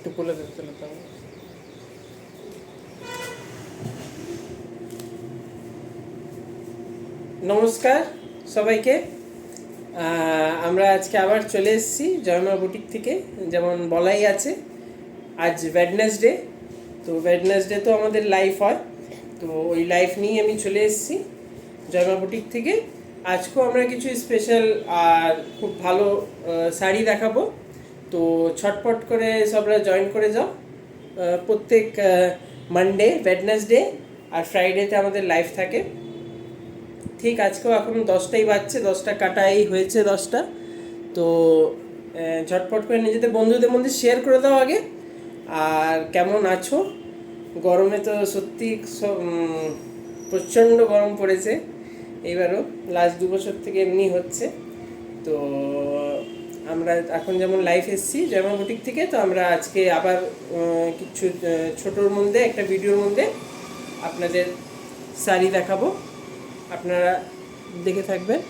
একটু কোলে ধরে চলে তো হবে। নমস্কার সবাইকে। আমরা আজকে আবার চলে এসেছি জয়মা বুটিক থেকে। যেমন বলাই আছে, আজ ওয়েডনেসডে তো ওয়েডনেসডে তো আমাদের লাইফ হয়। তো ওই লাইফ নিয়ে আমি চলে এসেছি জয়মা বুটিক থেকে। আজকেও আমরা কিছু স্পেশাল আর খুব ভালো শাড়ি দেখাবো। তো ছটপট করে সবরা জয়েন করে যাও। প্রত্যেক মানডে ওয়েডনেসডে আর ফ্রাইডেতে আমাদের লাইভ থাকে। ঠিক আজকেও এখন দশটাই বাজছে, দশটা কাটাই হয়েছে দশটা। তো ঝটপট করে নিজেদের বন্ধুদের মধ্যে শেয়ার করে দাও আগে। আর কেমন আছো? গরমে তো সত্যি প্রচণ্ড গরম পড়েছে। এইবারও লাস্ট দু বছর থেকে এমনি হচ্ছে। তো আমরা এখন যেমন লাইভ এসেছি জয়মা বুটিক থেকে, তো আমরা আজকে আবার কিছু ছোটোর মধ্যে, একটা ভিডিওর মধ্যে আপনাদের শাড়ি দেখাবো আপনারা দেখে থাকবেন।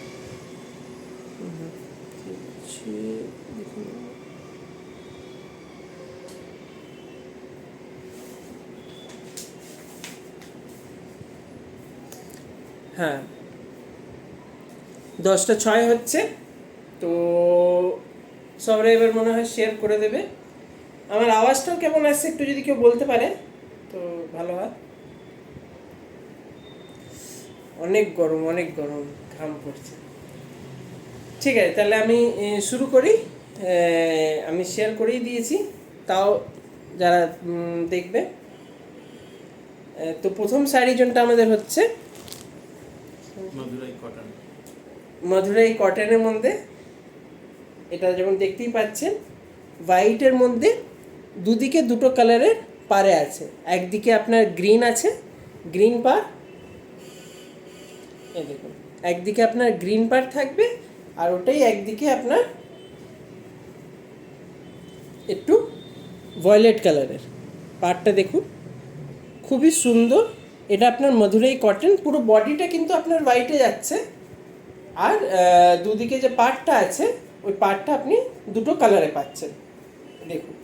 হ্যাঁ দশটা ছয় হচ্ছে, তো সবাই এবার মনে হয় শেয়ার করে দেবে। আমার আওয়াজটাও কেমন আসছে একটু যদি কেউ বলতে পারে তো ভালো হয়। অনেক গরম অনেক গরম ঘাম পড়ছে। ঠিক আছে তাহলে আমি শুরু করি। আমি শেয়ার করেই দিয়েছি তাও যারা দেখবে। তো প্রথম শাড়ি জনটা আমাদের হচ্ছে। মধুরাই কটন মধুরাই কটনের মধ্যে। এটা যেমন দেখতেই পাচ্ছেন হোয়াইটের মধ্যে দুদিকে দুটো কালারের পারে আছে। একদিকে আপনার গ্রিন আছে গ্রিন পার দেখুন, একদিকে আপনার গ্রিন পার থাকবে আর ওটাই একদিকে আপনার একটু ভয়লেট কালারের পারটা দেখুন, খুবই সুন্দর। এটা আপনার মধুরাই কটন পুরো বডিটা কিন্তু আপনার হোয়াইটে যাচ্ছে। আর দুদিকে যে পার্টটা আছে ওই পার্টটা আপনি দুটো কালারে পাচ্ছেন। দেখুন,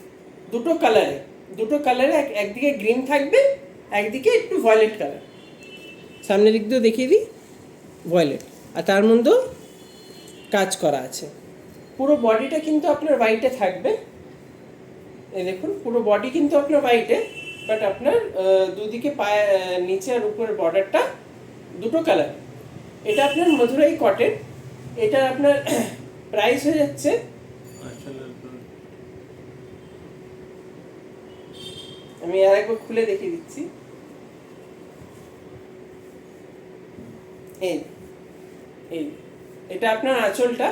দুটো কালারে দুটো কালারে এক, একদিকে গ্রিন থাকবে, একদিকে একটু ভয়লেট কালার সামনের দিক দিয়েও দেখিয়ে দিই ভয়লেট আর তার মধ্যেও কাজ করা আছে। পুরো বডিটা কিন্তু আপনার হোয়াইটে থাকবে। এই দেখুন, পুরো বডি কিন্তু আপনার হোয়াইটে বাট আপনার দুদিকে পায়ে নিচে আর উপরের বর্ডারটা দুটো কালার এটা আপনার মধুরাই কটন এটা আপনার প্রাইস হয়ে যাচ্ছে। আমি আর একবার খুলে দেখিয়ে দিচ্ছি। এই এই, এটা আপনার আঁচলটা।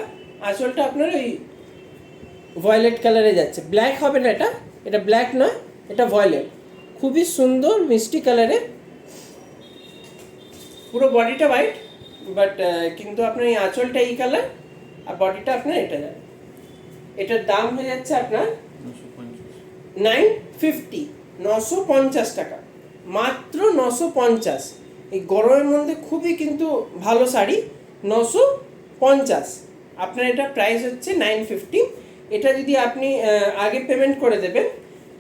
আঁচলটা আপনার ওই ভয়লেট কালারে যাচ্ছে। ব্ল্যাক হবে না এটা। এটা ব্ল্যাক নয়, এটা ভয়লেট খুবই সুন্দর, মিষ্টি কালারে পুরো বডিটা হোয়াইট বাট কিন্তু আপনার এই আঁচলটা এই কালার আর বডিটা আপনার এটা যাবে এটার দাম হয়ে যাচ্ছে আপনার নাইন ফিফটি নশো পঞ্চাশ টাকা। মাত্র নশো পঞ্চাশ। এই গরমের মধ্যে খুবই কিন্তু ভালো শাড়ি নশো পঞ্চাশ। আপনার এটা প্রাইস হচ্ছে নাইন ফিফটি এটা যদি আপনি আগে পেমেন্ট করে দেবেন,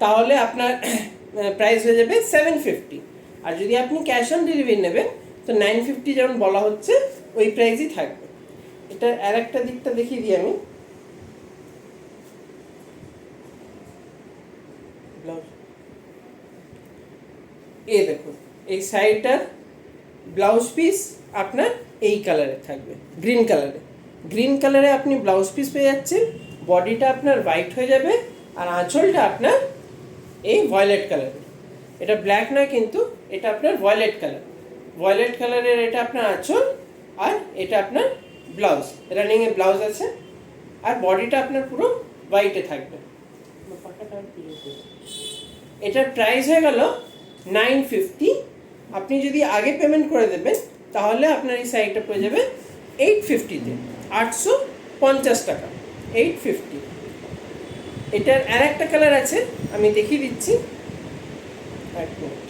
তাহলে আপনার প্রাইস হয়ে যাবে সেভেন ফিফটি আর যদি আপনি ক্যাশ অন ডেলিভারি নেবেন, তো নাইন ফিফটি যেমন বলা হচ্ছে, ওই প্রাইসই থাকবে। এটা আর একটা দিকটা দেখিয়ে দিই আমি। এই দেখুন এই শাড়িটার ব্লাউজ পিস আপনার এই কালারে থাকবে, গ্রিন কালারে। গ্রিন কালারে আপনি ব্লাউজ পিস পেয়ে যাচ্ছেন, বডিটা আপনার হোয়াইট হয়ে যাবে আর আঁচলটা আপনার এই ভয়লেট কালারের এটা ব্ল্যাক নয় কিন্তু, এটা আপনার ভয়লেট কালার ভয়লেট কালারের এটা আপনার আঁচল আর এটা আপনার ব্লাউজ রানিংয়ে ব্লাউজ আছে আর বডিটা আপনার পুরো হোয়াইটে থাকবে। এটার প্রাইস হয়ে গেল নাইন ফিফটি আপনি যদি আগে পেমেন্ট করে দেবেন, তাহলে আপনার এই শাড়িটা পেয়ে যাবে এইট ফিফটিতে আটশো পঞ্চাশ টাকা এইট ফিফটি এটার আর একটা কালার আছে, আমি দেখিয়ে দিচ্ছি। এক মিনিট।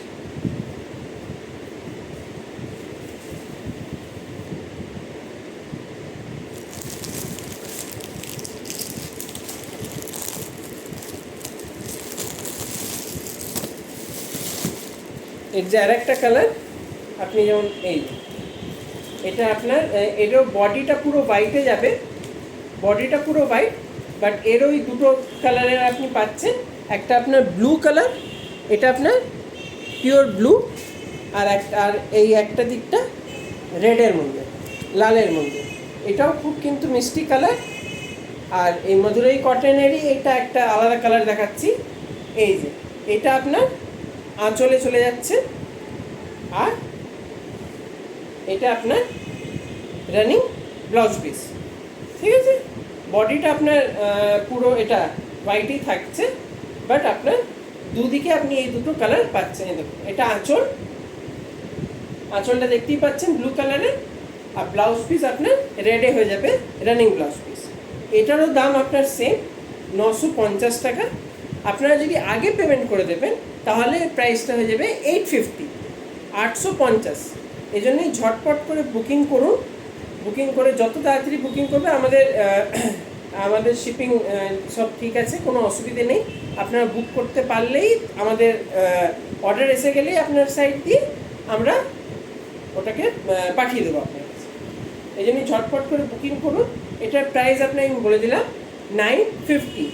এর যে আর একটা কালার আপনি যেমন এই, এটা আপনার এরও বডিটা পুরো হোয়াইটে যাবে। বডিটা পুরো হোয়াইট বাট এর ওই দুটো কালারের আপনি পাচ্ছেন। একটা আপনার ব্লু কালার এটা আপনার পিওর ব্লু আর একটা আর এই একটা দিকটা রেডের মধ্যে, লালের মধ্যে। এটাও খুব কিন্তু মিষ্টি কালার আর এই মধুরাই কটনেরই এটা একটা আলাদা কালার দেখাচ্ছি। এই যে, এটা আপনার আঁচলে চলে যাচ্ছে। আর এটা আপনার রানিং ব্লাউজ পিস ঠিক আছে? বডিটা আপনার পুরো এটা হোয়াইটই থাকছে বাট আপনার দুদিকে আপনি এই দুটো কালার পাচ্ছেন। দেখুন, এটা আঁচল। আঁচলটা দেখতেই পাচ্ছেন ব্লু কালারের আর ব্লাউজ পিস আপনার রেডে হয়ে যাবে রানিং ব্লাউজ পিস এটারও দাম আপনার সেম নশো পঞ্চাশ টাকা। আপনারা যদি আগে পেমেন্ট করে দেবেন তাহলে প্রাইসটা হয়ে যাবে এইট ফিফটি আটশো পঞ্চাশ। এই জন্যই ঝটপট করে বুকিং করুন। বুকিং করে যত তাড়াতাড়ি বুকিং করবে, আমাদের আমাদের শিপিং সব ঠিক আছে, কোনো অসুবিধে নেই। আপনারা বুক করতে পারলেই আমাদের অর্ডার এসে গেলেই আপনার সাইট দিয়ে আমরা ওটাকে পাঠিয়ে দেবো আপনার কাছে। এই জন্য ঝটপট করে বুকিং করুন। এটার প্রাইস আপনাকে আমি বলে দিলাম নাইন ফিফটি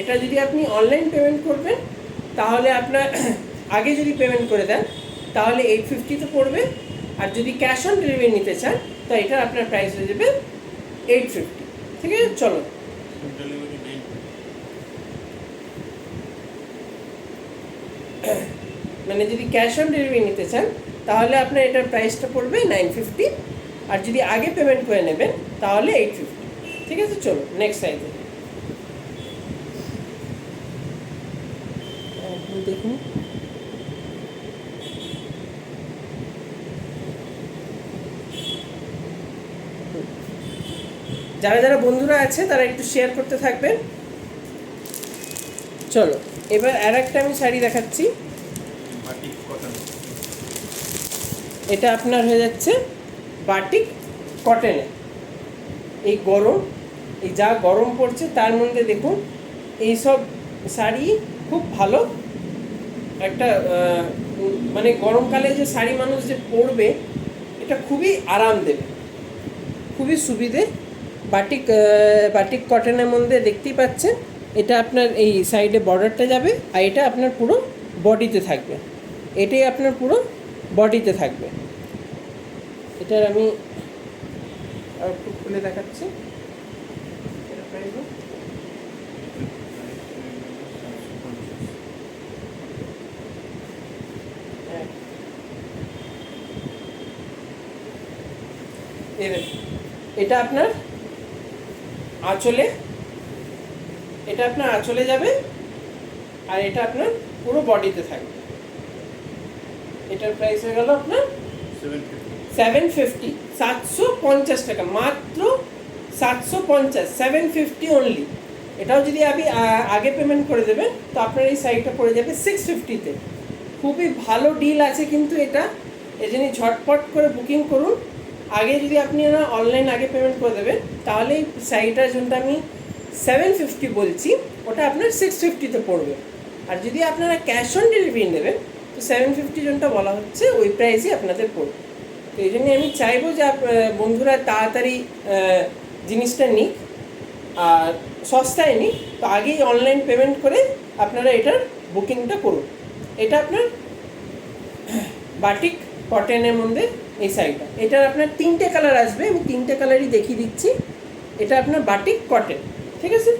এটা যদি আপনি অনলাইন পেমেন্ট করবেন তাহলে আপনার আগে যদি পেমেন্ট করে দেন, তাহলে এইট ফিফটি তো পড়বে। আর যদি ক্যাশ অন ডেলিভারি নিতে চান, তো এটা আপনার প্রাইস হয়ে যাবে এইট ফিফটি ঠিক আছে? চলো। মানে যদি ক্যাশ অন ডেলিভারি নিতে চান, তাহলে আপনার এটার প্রাইসটা পড়বে নাইন ফিফটি আর যদি আগে পেমেন্ট করে নেবেন, তাহলে এইট ফিফটি ঠিক আছে? চলো নেক্সট সাইজে দেখুন যারা যারা বন্ধুরা আছে তারা একটু শেয়ার করতে থাকবেন। চলো এবার আর একটা আমি শাড়ি দেখাচ্ছি। এটা আপনার হয়ে যাচ্ছে বাটিক কটনে এই গরম এই যা গরম পড়ছে তার মধ্যে দেখুন এই সব শাড়ি খুব ভালো। একটা মানে গরমকালে যে শাড়ি মানুষ যে পরবে এটা খুবই আরাম দেবে। খুবই সুবিধে বাটিক বাটিক কটনের মধ্যে দেখতেই পাচ্ছেন, এটা আপনার এই সাইডে বর্ডারটা যাবে আর এটা আপনার পুরো বডিতে থাকবে এটাই আপনার পুরো বডিতে থাকবে এটার আমি খুলে দেখাচ্ছি এটা? হ্যাঁ। আপনার আঁচলে, এটা আপনার আঁচলে যাবে আর এটা আপনার পুরো বডিতে থাকবে। এটার প্রাইস হয়ে গেল আপনার সেভেন ফিফটি সাতশো পঞ্চাশ টাকা, মাত্র সাতশো পঞ্চাশ সেভেন ফিফটি অনলি এটাও যদি আপনি আগে পেমেন্ট করে দেবেন, তো আপনার এই সাইটটা পড়ে যাবে সিক্স ফিফটিতে খুবই ভালো ডিল আছে কিন্তু এটা। এই জন্য ঝটপট করে বুকিং করুন। আগে যদি আপনি অনলাইন আগে পেমেন্ট করে দেবেন, তাহলে এই জন্য আমি সেভেন ফিফটি বলছি, ওটা আপনার সিক্স ফিফটিতে পড়বে। আর যদি আপনারা ক্যাশ অন ডেলিভারি নেবেন, তো সেভেন ফিফটি জনটা বলা হচ্ছে ওই প্রাইসই আপনাদের পড়বে। তো এই জন্য আমি চাইব যে বন্ধুরা তাড়াতাড়ি জিনিসটা নিক, আর সস্তায় নিক, তো আগেই অনলাইন পেমেন্ট করে আপনারা এটার বুকিংটা করুন। এটা আপনার বাটিক কটনের মধ্যে এই শাড়িটা। এটার আপনার তিনটে কালার আসবে আমি তিনটে কালারই দেখিয়ে দিচ্ছি। এটা আপনার বাটিক কটন ঠিক আছে?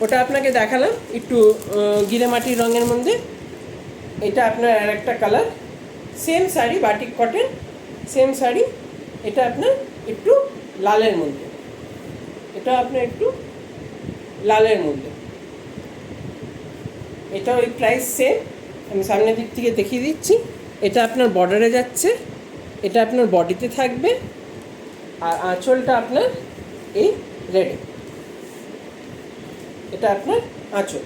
ওটা আপনাকে দেখালাম একটু আহ, গিরেমাটির রঙের মধ্যে। এটা আপনার আর একটা colour. Same sari batik cotton same sari. এটা আপনার একটু লালের মধ্যে। এটা আপনার একটু লালের মধ্যে। এটা ওই প্রাইস সেম আমি সামনের দিক থেকে দেখিয়ে দিচ্ছি। এটা আপনার বর্ডারে যাচ্ছে, এটা আপনার বডিতে থাকবে, আর আঁচলটা আপনার এই রেডে এটা আপনার আঁচল।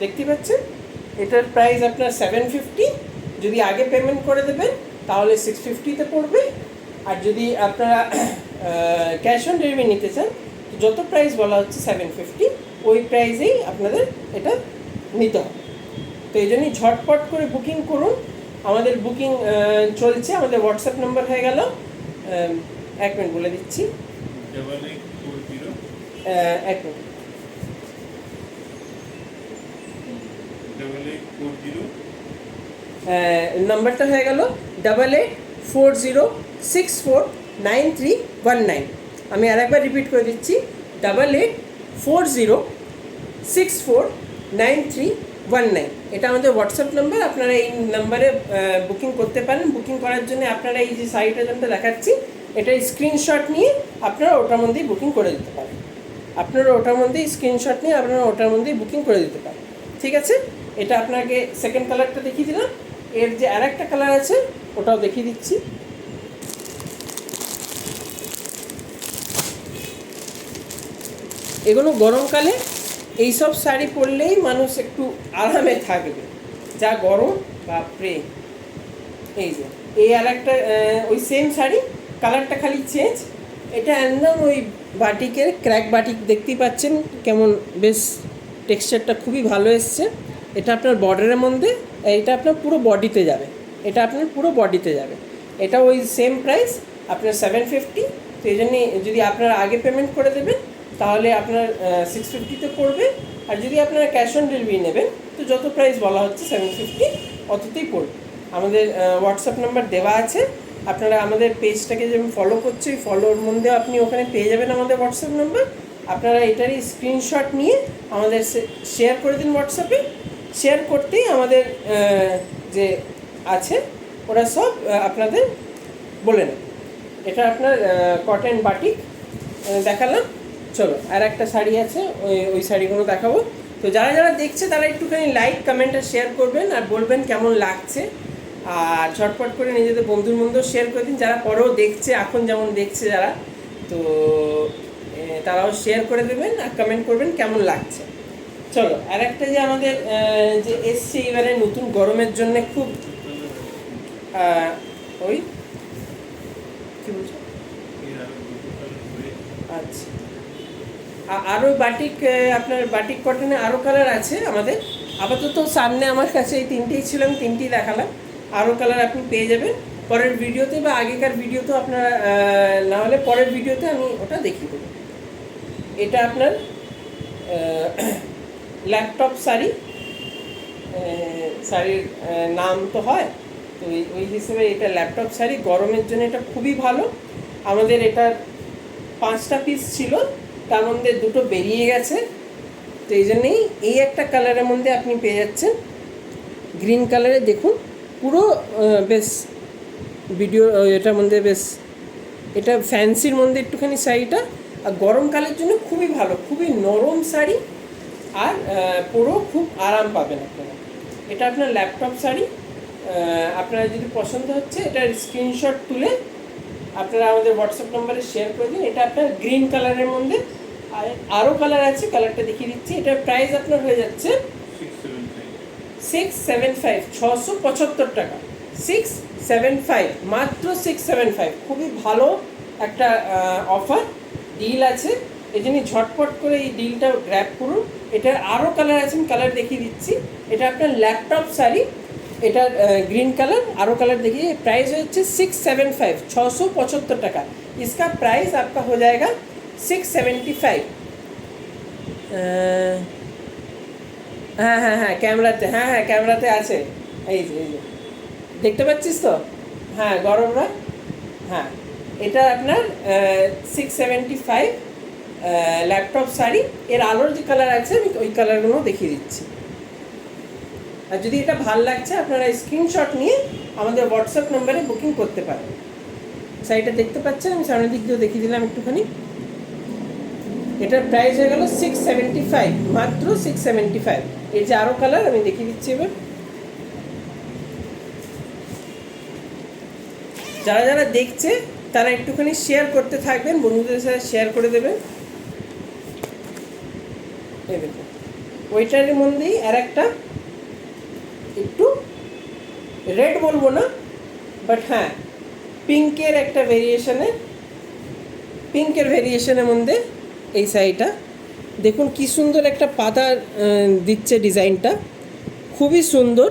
দেখতে পাচ্ছেন? এটার প্রাইস আপনার সেভেন ফিফটি যদি আগে পেমেন্ট করে দেবেন, তাহলে সিক্স ফিফটিতে পড়বে। আর যদি আপনারা ক্যাশ অন ডেলিভারি নিতে চান যত প্রাইস বলা হচ্ছে সেভেন ফিফটি ওই প্রাইসেই আপনাদের এটা নিতে হবে। তো এই জন্যই ঝটপট করে বুকিং করুন। আমাদের বুকিং চলছে, আমাদের হোয়াটসঅ্যাপ নাম্বার হয়ে গেল। এক মিনিট বলে দিচ্ছি। এক মিনিট। নাম্বারটা হয়ে গেল double eight four zero six four nine three one nine আমি আরেকবার রিপিট করে দিচ্ছি। Double eight four zero six four nine three one nine এটা আমাদের হোয়াটসঅ্যাপ নাম্বার আপনারা এই নাম্বারে বুকিং করতে পারেন। বুকিং করার জন্য আপনারা এই যে সাইটটা যেটা দেখাচ্ছি এটা স্ক্রিনশট নিয়ে আপনারা ওটার মধ্যেই বুকিং করে দিতে পারেন। আপনারা ওটার মধ্যেই স্ক্রিনশট নিয়ে আপনারা ওটার মধ্যেই বুকিং করে দিতে পারেন। ঠিক আছে? এটা আপনাকে সেকেন্ড কালারটা দেখিয়ে দিলাম। এর যে আর একটা কালার আছে, ওটাও দেখিয়ে দিচ্ছি। এগুলো গরমকালে এইসব শাড়ি পরলেই মানুষ একটু আরামে থাকবে। যা গরম বাপরে এই যে, এই আর একটা ওই সেম শাড়ি কালারটা খালি চেঞ্জ এটা একদম ওই বাটিকের ক্র্যাক বাটিক দেখতেই পাচ্ছেন কেমন বেশ টেক্সচারটা খুবই ভালো এসছে। এটা আপনার বর্ডারের মধ্যে, এটা আপনার পুরো বডিতে যাবে। এটা আপনার পুরো বডিতে যাবে। এটা ওই সেম প্রাইস আপনার সেভেন ফিফটি তো এই জন্যে যদি আপনারা আগে পেমেন্ট করে দেবেন তাহলে আপনার সিক্স ফিফটিতে পড়বে। আর যদি আপনারা ক্যাশ অন ডেলিভারি নেবেন, তো যত প্রাইস বলা হচ্ছে সেভেন ফিফটি অততেই পড়বে। আমাদের হোয়াটসঅ্যাপ নাম্বার দেওয়া আছে। আপনারা আমাদের পেজটাকে যেমন ফলো করছে, ওই ফলোর মধ্যে আপনি ওখানে পেয়ে যাবেন আমাদের হোয়াটসঅ্যাপ নাম্বার আপনারা এটারই স্ক্রিনশট নিয়ে আমাদের শেয়ার করে দিন হোয়াটসঅ্যাপে শেয়ার করতেই আমাদের যে আছে, ওরা সব আপনাদের বলে নেবে। এটা আপনার কটন বাটিক দেখালাম। চলো, আর একটা শাড়ি আছে, ওই ওই শাড়িগুলো দেখাবো। তো যারা যারা দেখছে, তারা একটুখানি লাইক কমেন্ট আর শেয়ার করবেন, আর বলবেন কেমন লাগছে। আর ঝটপট করে নিজেদের বন্ধুর মধ্যেও শেয়ার করে দিন, যারা পরেও দেখছে, এখন যেমন দেখছে যারা। তো তারাও শেয়ার করে দেবেন, আর কমেন্ট করবেন কেমন লাগছে। চলো, আর একটা যে আমাদের যে এসছে এবারে নতুন গরমের জন্য খুব ওই, কি বলছো? আচ্ছা। আরও বাটিক আপনার বাটিক কটনে আরও কালার আছে আমাদের। আপাতত সামনে আমার কাছে এই তিনটেই ছিল, আমি তিনটেই দেখালাম। আরও কালার আপনি পেয়ে যাবেন। পরের ভিডিওতে বা আগেকার ভিডিওতেও আপনারা না হলে পরের ভিডিওতে আমি ওটা দেখিয়ে দেবো। এটা আপনার ল্যাপটপ শাড়ি। শাড়ির নাম তো হয়। তো ওই- হিসেবে এটা ল্যাপটপ শাড়ি। গরমের জন্য এটা খুবই ভালো। আমাদের এটার পাঁচটা পিস ছিল। তার মধ্যে দুটো বেরিয়ে গেছে, তো এই জন্যেই এই একটা কালারের মধ্যে আপনি পেয়ে যাচ্ছেন। গ্রিন কালারে দেখুন, পুরো বেশ ভিডিও এটার মধ্যে বেশ, এটা ফ্যান্সির মধ্যে একটুখানি শাড়িটা, আর গরমকালের জন্য খুবই ভালো, খুবই নরম শাড়ি, আর পুরো খুব আরাম পাবেন আপনারা। এটা আপনার ল্যাপটপ শাড়ি আপনারা যদি পছন্দ হচ্ছে এটার স্ক্রিনশট তুলে আপনারা আমাদের হোয়াটসঅ্যাপ নাম্বারে শেয়ার করে দিন। এটা আপনার গ্রিন কালারের মধ্যে। আর আরও কালার আছে কালারটা দেখিয়ে দিচ্ছি। এটার প্রাইস আপনার হয়ে যাচ্ছে সিক্স সেভেন ফাইভ ছশো পঁচাত্তর টাকা। সিক্স সেভেন ফাইভ মাত্র সিক্স সেভেন ফাইভ খুবই ভালো একটা অফার ডিল আছে। এই জন্য ঝটপট করে এই ডিলটা গ্র্যাব করুন। এটার আরও কালার আছে, আমি কালার দেখিয়ে দিচ্ছি। এটা আপনার ল্যাপটপ শাড়ি। এটার গ্রিন কালার আরও কালার देखिए प्राइस হচ্ছে सिक्स सेवन फाइव छः सौ पचहत्तर टाका इसका प्राइस आपका हो जाएगा सिक्स सेवेंटी फाइव হ্যাঁ হ্যাঁ হ্যাঁ ক্যামেরাতে হ্যাঁ হ্যাঁ ক্যামেরাতে আছে এই যে এই যে দেখতে পাচ্ছিস তো হ্যাঁ গরমরা হ্যাঁ এটা আপনার six seventy five laptop sari এর আলোর যে কালার আছে আমি ওই কালারগুলো দেখিয়ে দিচ্ছি আর যদি এটা ভালো লাগছে, আপনারা স্ক্রিনশট নিয়ে আমাদের হোয়াটসঅ্যাপ নাম্বারে বুকিং করতে পারেন। শাড়িটা দেখতে পাচ্ছেন, আমি সামনের দিক দিয়েও দেখিয়ে দিলাম একটুখানি। এটার প্রাইস হয়ে গেল সিক্স সেভেন্টি ফাইভ মাত্র সিক্স সেভেন্টি ফাইভ এর যে আরও কালার আমি দেখিয়ে দিচ্ছি এবার। যারা যারা দেখছে, তারা একটুখানি শেয়ার করতে থাকবেন, বন্ধুদের সাথে শেয়ার করে দেবেন। ওইটার মধ্যেই আর একটু রেড বলব না বাট হ্যাঁ পিঙ্কের একটা ভেরিয়েশনে পিঙ্কের ভেরিয়েশনের মধ্যে এই শাড়িটা। দেখুন কি সুন্দর একটা পাতা দিচ্ছে ডিজাইনটা। খুবই সুন্দর।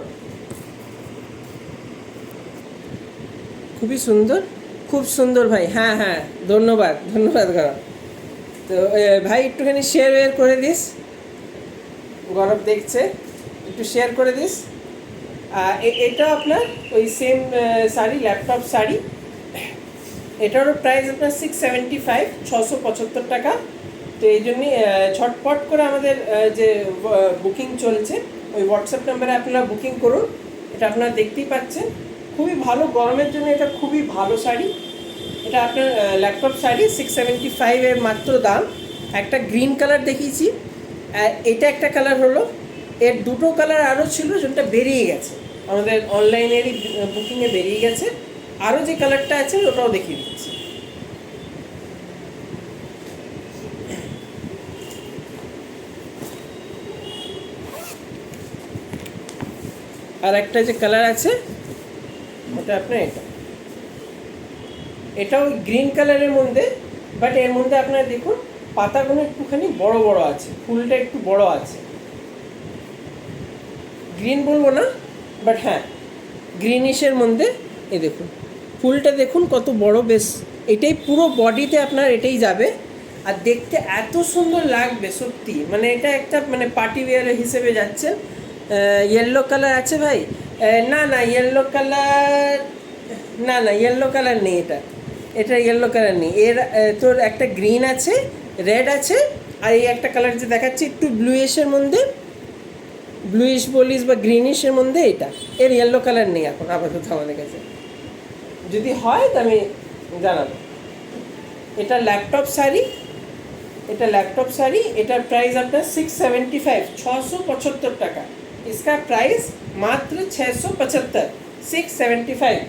খুবই সুন্দর। খুব সুন্দর ভাই। হ্যাঁ হ্যাঁ ধন্যবাদ ধন্যবাদ গরম তো ভাই, একটুখানি শেয়ার ওয়ার করে দিস। গরব দেখছে, একটু শেয়ার করে দিস। এটা আপনার ওই সেম শাড়ি ল্যাপটপ শাড়ি। এটারও প্রাইস আপনার সিক্স সেভেন্টি ফাইভ ছশো পঁচাত্তর টাকা। তো এই জন্যই ছটপট করে আমাদের যে বুকিং চলছে, ওই হোয়াটসঅ্যাপ নাম্বারে আপনারা বুকিং করুন। এটা আপনারা দেখতেই পাচ্ছেন। খুবই ভালো, গরমের জন্য এটা খুবই ভালো শাড়ি। এটা আপনার ল্যাপটপ শাড়ি সিক্স সেভেন্টি ফাইভের মাত্র দাম। একটা গ্রিন কালার দেখিয়েছি। এটা একটা কালার হলো। এর দুটো কালার আরও ছিল, যেটা বেরিয়ে গেছে। আমাদের অনলাইনেরই বুকিংয়ে বেরিয়ে গেছে। আরও যে কালারটা আছে, ওটাও দেখিয়ে দিচ্ছি। আর একটা যে কালার আছে ওটা আপনার এটা। এটাও গ্রিন কালারের মধ্যে বাট এর মধ্যে আপনার দেখুন, পাতাগুলো একটুখানি বড় বড় আছে, ফুলটা একটু বড় আছে। গ্রিন বলব না বাট হ্যাঁ গ্রিনিশের মধ্যে এ দেখুন, ফুলটা দেখুন কত বড়, বেশ, এটাই পুরো বডিতে আপনার এটাই যাবে। আর দেখতে এত সুন্দর লাগবে, সত্যি। মানে এটা একটা মানে পার্টি ওয়্যার হিসেবে যাচ্ছে। ইয়েলো কালার আছে ভাই? না না ইয়েলো কালার না না ইয়েলো কালার নেই এটা। এটা ইয়েলো কালার নেই। এর তোর একটা গ্রিন আছে রেড আছে, আর এই একটা কালার যে দেখাচ্ছি, একটু ব্লুয়েশের মধ্যে ব্লুইশ বলিস বা গ্রিনিশের মধ্যে এটা এর ইয়েলো কালার নেই এখন আপাতত আমাদের কাছে যদি হয় তো আমি জানাবো এটা ল্যাপটপ শাড়ি এটা ল্যাপটপ শাড়ি এটার প্রাইস আপনার সিক্স সেভেন্টি ফাইভ ছশো পঁচাত্তর টাका इसका प्राइस मात्र छः सौ पचहत्तर सिक्स सेवेंटी फाइव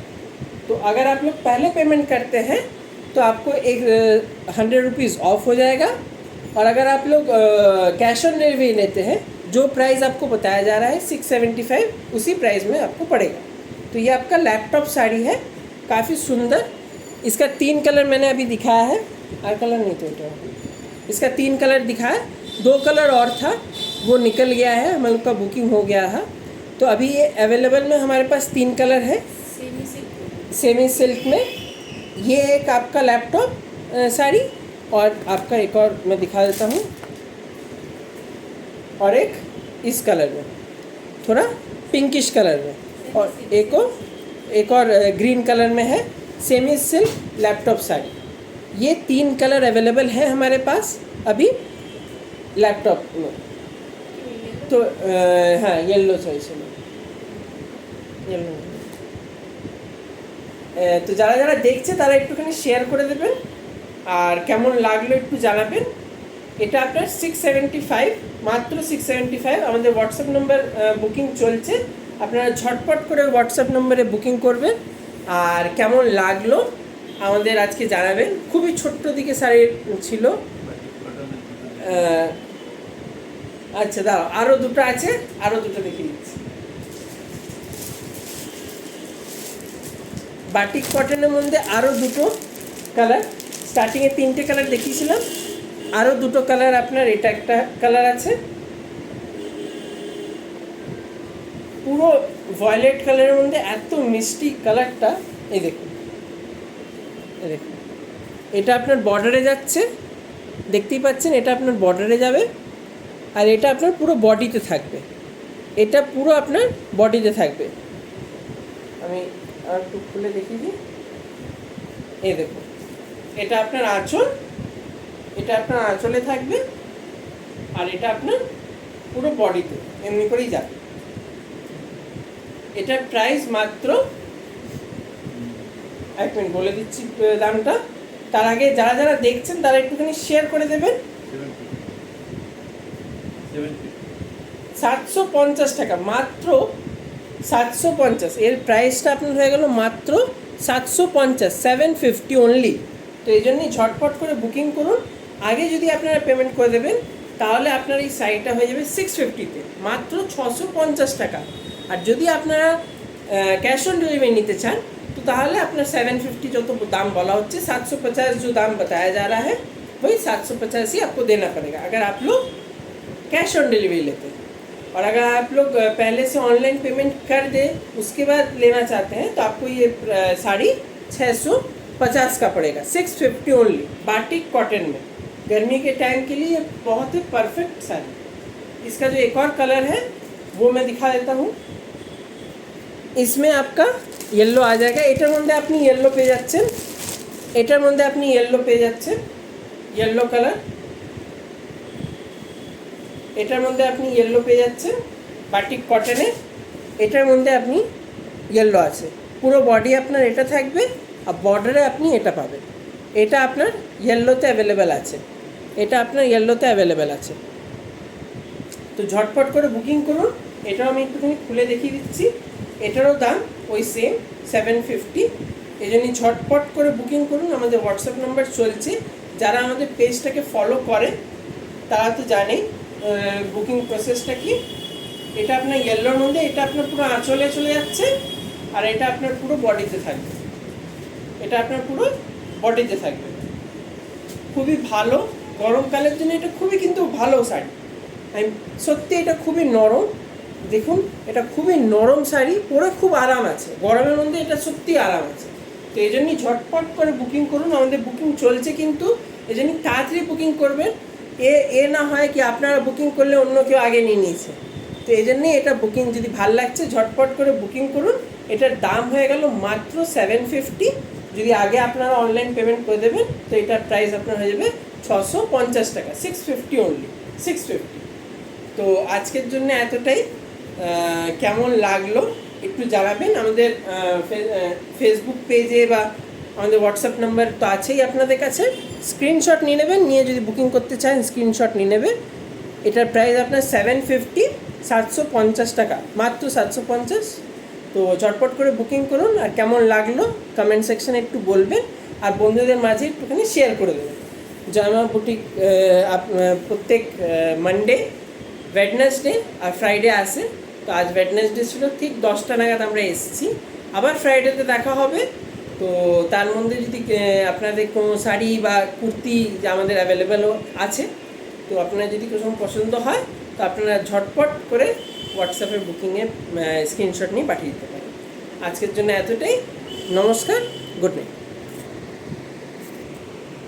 तो अगर आप लोग पहले पेमेंट करते हैं तो आपको एक हंड्रेड रुपीज़ ऑफ़ हो जाएगा और अगर आप लोग कैश ऑन डिलीवरी लेते हैं जो प्राइस आपको बताया जा रहा है सिक्स सेवेंटी फाइव उसी प्राइस में आपको पड़ेगा। तो ये आपका लैपटॉप साड़ी है काफ़ी सुंदर। इसका तीन कलर मैंने अभी दिखाया है। और कलर नहीं तो इसका तीन कलर दिखाया। दो कलर और था वो निकल गया है हम लोग का बुकिंग हो गया है। तो अभी ये अवेलेबल में हमारे पास तीन कलर है। सेमी सिल्क सेमी सिल्क में। ये एक आपका लैपटॉप साड़ी और आपका एक और मैं दिखा देता हूँ। और एक इस कलर में थोड़ा पिंकिश कलर में और एक और एक और ग्रीन कलर में है सेमी सिल्क लैपटॉप साड़ी ये तीन कलर अवेलेबल है हमारे पास अभी लैपटॉप में तो अ, हाँ येलो चॉइस में येलो তো যারা যারা দেখছে তারা একটুখানি শেয়ার করে দেবেন আর কেমন লাগলো একটু জানাবেন এটা আপনার সিক্স সেভেন্টি ফাইভ মাত্র সিক্স সেভেন্টি ফাইভ আমাদের হোয়াটসঅ্যাপ নম্বর বুকিং চলছে। আপনারা ঝটপট করে হোয়াটসঅ্যাপ নম্বরে বুকিং করবেন। আর কেমন লাগল আমাদের আজকে জানাবেন। খুবই ছোট্ট দিকে শাড়ির ছিল। আচ্ছা দাও আরও দুটো আছে আরও দুটো দেখিয়ে দিচ্ছি। বাটিক কটনের মধ্যে আরও দুটো কালার স্টার্টিংয়ে তিনটে কালার দেখিয়েছিলাম। আরও দুটো কালার আপনার, এটা একটা কালার আছে। পুরো ভয়লেট কালারের মধ্যে এত মিষ্টি কালারটা, এই দেখুন। এই দেখুন। এটা আপনার বর্ডারে যাচ্ছে, দেখতেই পাচ্ছেন, এটা আপনার বর্ডারে যাবে, আর এটা আপনার পুরো বডিতে থাকবে। এটা পুরো আপনার বডিতে থাকবে। আমি আর একটু খুলে দেখিয়ে দিই এই দেখুন। এটা আপনার আঁচল এটা আপনার আঁচলে থাকবে আর এটা আপনার পুরো বডিতে, এমনি করেই যাবে। এটার প্রাইস মাত্র এক মিনিট বলে দিচ্ছি দামটা। তার আগে যারা যারা দেখছেন, তারা একটুখানি শেয়ার করে দেবেন। সাতশো পঞ্চাশ টাকা, মাত্র সাতশো পঞ্চাশ। এর প্রাইসটা আপনার হয়ে গেল মাত্র সাতশো পঞ্চাশ সেভেন ফিফটি অনলি তো এই জন্যই ঝটপট করে বুকিং করুন। आगे जी अपारा पेमेंट कर देवें तो আপনার हो जाए सिक्स फिफ्टी ते मात्र মাত্র पंचाश टाक और जदि आपनारा कैश ऑन অন डिलीवरी नीते চান तो अपना আপনার फिफ्टी जो तो दाम बोला हे सात सौ पचास जो दाम बताया जा रहा है वही सात सौ पचास ही आपको देना पड़ेगा। अगर आप लोग कैश ऑन डिलीवरी लेते हैं, और अगर आप लोग पहले से ऑनलाइन पेमेंट कर दे, उसके बाद लेना चाहते हैं तो आपको ये साड़ी छः सौ पचास का पड़ेगा six fifty only batik cotton में। गर्मी के टाइम के लिए ये बहुत ही परफेक्ट साड़ी इसका जो एक और कलर है वो मैं दिखा देता हूँ इसमें आपका ইয়েলো आ जाएगा এটার মধ্যে আপনি ইয়েলো পেয়ে যাচ্ছেন এটার মধ্যে আপনি ইয়েলো পেয়ে যাচ্ছেন ইয়েলো কালার এটার মধ্যে আপনি ইয়েলো পেয়ে যাচ্ছেন বাটিক কটনে এটার মধ্যে আপনি ইয়েলো আছে পুরো বডি আপনার এটা থাকবে আর বর্ডারে আপনি এটা পাবেন এটা আপনার ইয়েলোতে অ্যাভেলেবেল আছে এটা আপনার ইয়েলোতে অ্যাভেলেবেল আছে। তো ঝটপট করে বুকিং করুন। এটাও আমি একটুখানি খুলে দেখিয়ে দিচ্ছি। এটারও দাম ওই সেম সেভেন ফিফটি এই জন্যই ঝটপট করে বুকিং করুন। আমাদের হোয়াটসঅ্যাপ নাম্বার চলছে। যারা আমাদের পেজটাকে ফলো করে, তারা তো জানেই বুকিং প্রসেসটা কি। এটা আপনার ইয়েলোর মধ্যে, এটা আপনার পুরো আঁচলে চলে যাচ্ছে, আর এটা আপনার পুরো বডিতে থাকবে। এটা আপনার পুরো বডিতে থাকবে। খুবই ভালো গরমকালের জন্য এটা খুবই কিন্তু ভালো শাড়ি। আমি সত্যি এটা খুবই নরম। দেখুন, এটা খুবই নরম শাড়ি, পরে খুব আরাম আছে। গরমের মধ্যে এটা সত্যি আরাম আছে। তো এই জন্যই ঝটপট করে বুকিং করুন। আমাদের বুকিং চলছে কিন্তু, এই জন্যই তাড়াতাড়ি বুকিং করবেন। এ এ না হয় কি আপনারা বুকিং করলে অন্য কেউ আগে নিয়ে নিয়েছে। তো এই জন্যই এটা বুকিং যদি ভালো লাগছে, ঝটপট করে বুকিং করুন। এটার দাম হয়ে গেল মাত্র সেভেন ফিফটি যদি আগে আপনারা অনলাইন পেমেন্ট করে দেবেন, তো এটার প্রাইস আপনার হয়ে যাবে ছশো পঞ্চাশ টাকা six fifty only six fifty তো আজকের জন্য এতটাই। কেমন লাগল একটু জানাবেন। আমাদের ফেসবুক পেজে বা আমাদের হোয়াটসঅ্যাপ নাম্বার তো আছেই আপনাদের কাছে। স্ক্রিনশট নিয়ে নেবেন, নিয়ে যদি বুকিং করতে চান স্ক্রিনশট নিয়ে নেবেন। এটার প্রাইস আপনার সেভেন ফিফটি সাতশো পঞ্চাশ টাকা, মাত্র সাতশো পঞ্চাশ। তো চটপট করে বুকিং করুন। আর কেমন লাগল কমেন্ট সেকশানে একটু বলবেন। আর বন্ধুদের মাঝে একটুখানি শেয়ার করে দেবেন। জামা বুটিক প্রত্যেক মানডে ওয়েডনেসডে আর ফ্রাইডে আসে তো আজ ওয়েডনেসডে ছিল, ঠিক দশটা নাগাদ আমরা এসেছি। আবার ফ্রাইডেতে দেখা হবে। তো তার মধ্যে যদি আপনাদের কোনো শাড়ি বা কুর্তি যে আমাদের অ্যাভেলেবেলও আছে, তো আপনার যদি কোনো পছন্দ হয়, তো আপনারা ঝটপট করে হোয়াটসঅ্যাপে বুকিংয়ের স্ক্রিনশট নিয়ে পাঠিয়ে দিতে পারেন। আজকের জন্য এতটাই। নমস্কার গুড নাইট